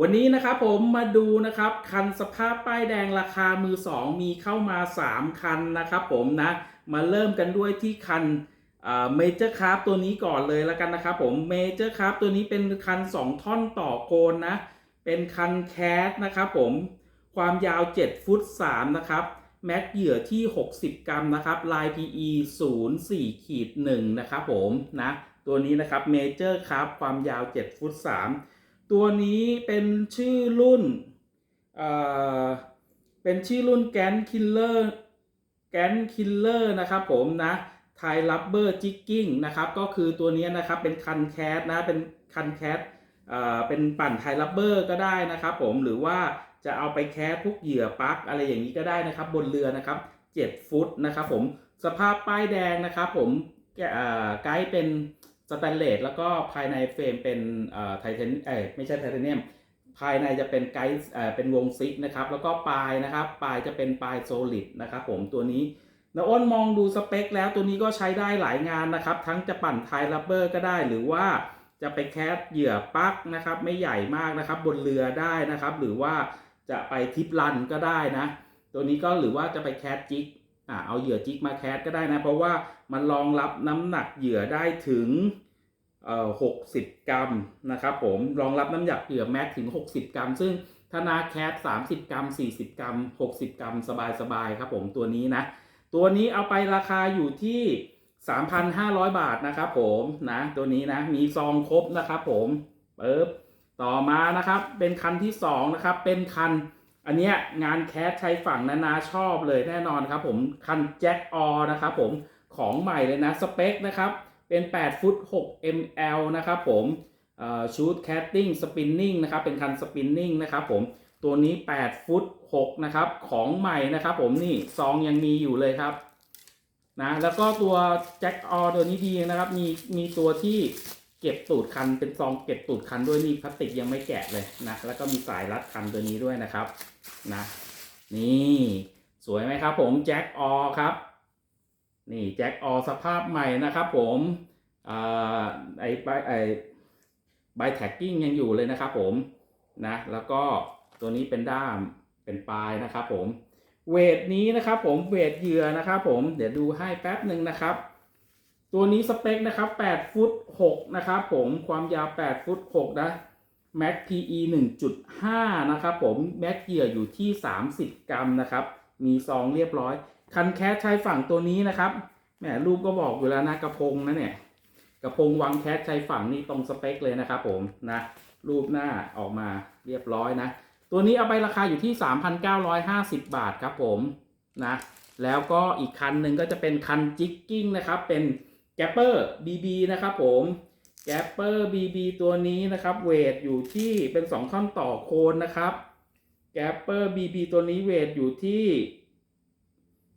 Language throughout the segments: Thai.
วันนี้นะครับผมมาดูนะครับคันสภาพป้ายแดงราคามือสองมีเข้ามา 3 คันนะครับผมนะมาเริ่มกันด้วยที่คันเมเจอร์คราฟตัวนี้ก่อนเลยแล้วกันนะครับผมเมเจอร์คราฟตัวนี้เป็นคัน 2 ท่อนต่อโกนนะ เป็นคันแคสนะครับผมความยาว 7 ฟุต 3 นะครับแม็กเหยื่อที่ 60 กรัมนะครับลาย PE 0 4ขีด1นะครับผมนะตัวนี้นะครับเมเจอร์ครับความยาว 7 ฟุต 3 ตัวนี้เป็นชื่อรุ่นเอ่อเป็นชื่อรุ่นแกนคิลเลอร์แกนคิลเลอร์นะครับผมนะไทลับเบอร์จิกกิ้งนะครับก็คือตัวนี้นะครับเป็นคันแคสนะเป็นคันแคสเอ่อเป็นปั่นไทลับเบอร์ก็ได้นะครับผมหรือว่าจะเอาไปแคสพวกเหยื่อปลักอะไรอย่างนี้ก็ได้นะครับ บนเรือนะครับ 7 ฟุตนะครับผมสภาพป้ายแดงนะครับผมไกด์เป็น สแตนเลสแล้วก็ภายในเฟรมเป็นไทเทนเอ้ยไม่ใช่ไทเทเนียม ภายในจะเป็นไกด์เป็นวงซิกนะครับ แล้วก็ปลายนะครับ ปลายจะเป็นปลายโซลิดนะครับผมตัวนี้นะอ้นมองดูสเปคแล้วตัวนี้ก็ใช้ได้หลายงานนะครับ ทั้งจะปั่นไทลับเบอร์ก็ได้ หรือว่าจะไปแคสเหยื่อปักนะครับ ไม่ใหญ่มากนะครับ บนเรือได้นะครับ หรือว่าจะไปทิปรันก็ได้นะ ตัวนี้ก็หรือว่าจะไปแคสจิก อ่าเอาเหยื่อจิกมาแคสก็ได้นะ เพราะว่ามันรองรับน้ำหนักเหยื่อได้ถึงเอ่อ60กรัมนะครับผมรองรับน้ำหนักเหยื่อแม็กถึง 60 กรัม ซึ่งถ้านาแคส30 กรัม 40 กรัม 60 กรัม สบายๆครับผมตัวนี้นะ ตัวนี้เอาไปราคาอยู่ที่ 3,500 บาทนะครับผมนะตัวนี้นะมีซองครบนะครับผมเปิบต่อมานะครับเป็นคันที่2นะครับเป็นคัน อันเนี้ยงานแคสใช้ฝั่งนานาชอบเลยแน่นอนครับผมคันแจ็คออนะครับผมของใหม่เลยนะสเปคนะครับเป็น 8 ฟุต 6 ml นะครับผมชูดแคสติ้งสปินนิ่งนะครับเป็นคันสปินนิ่งนะครับผมตัวนี้ 8 ฟุต 6 นะครับ ของใหม่นะครับผมนี่ซองยังมีอยู่เลยครับนะแล้วก็ตัวแจ็คออตัวนี้ดีนะครับมีมีตัวที่ เก็บตูดคันเป็นซองเก็บตูดคันด้วยนี่พลาสติกยังไม่แกะเลยนะแล้วก็มีสายรัดคันตัวนี้ด้วยนะครับนะนี่สวยไหมครับ ผมแจ็คออครับนี่แจ็คออสภาพใหม่นะครับ ผมอ่าไอใบไอใบแท็กกิ้งยังอยู่เลยนะครับ ผมนะแล้วก็ตัวนี้เป็นด้ามเป็นปลายนะครับ ผมเวทนี้นะครับ ผมเวทเหยื่อนะครับ ผมเดี๋ยวดูให้แป๊บหนึ่งนะครับ ตัวนี้สเปคนะครับ8ฟุต6นะครับผมความยาว8ฟุต6นะ Max PE 1.5 นะครับผมแม็กเหยื่ออยู่ที่ 30 กรัมนะครับ มีซองเรียบร้อย คันแคสชายฝั่งตัวนี้นะครับแหมรูปก็บอกอยู่แล้วนะกระพงนะเนี่ยกระพงวางแคสชายฝั่งนี่ตรงสเปคเลยนะครับผมนะรูปหน้าออกมาเรียบร้อยนะ ตัวนี้เอาไปราคาอยู่ที่ 3,950 บาทครับผมนะแล้วก็อีกคันหนึ่งก็จะเป็นคันจิกกิ้งนะครับเป็น แกปเปอร์ BB นะครับผมแกปเปอร์ BB ตัวนี้นะครับเวทอยู่ที่เป็น2ท่อนต่อโคนนะครับแกปเปอร์ BB ตัวนี้เวทอยู่ที่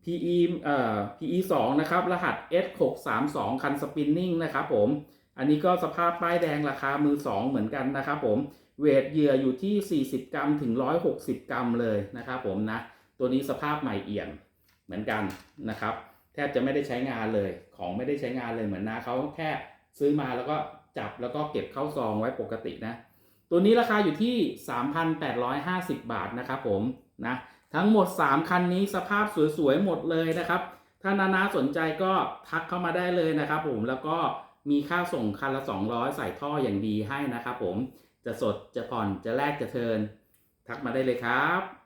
PE เอ่อ PE 2นะครับ รหัส S632 คันสปินนิ่งนะครับผม อันนี้ก็สภาพป้ายแดงราคามือ 2 เหมือนกันนะครับผม เวทเหยื่ออยู่ที่ 40 กรัมถึง 160 กรัมเลยนะครับผมนะ ตัวนี้สภาพใหม่เอี่ยมเหมือนกันนะครับ ทบจะไม่ได้ใช้งานเลย ของไม่ได้ใช้งานเลยเหมือนนะเขาแค่ซื้อมาแล้วก็จับแล้วก็เก็บเข้าซองไว้ปกตินะ ตัวนี้ราคาอยู่ที่ 3,850 บาทนะครับผมนะทั้งหมด 3 คันนี้สภาพสวยๆหมดเลยนะครับ ถ้านานาสนใจก็ทักเข้ามาได้เลยนะครับผมแล้วก็มีค่าส่งคันละ 200 ใส่ท่ออย่างดีให้นะครับผมจะสดจะผ่อนจะแลกจะเทิน ทักมาได้เลยครับ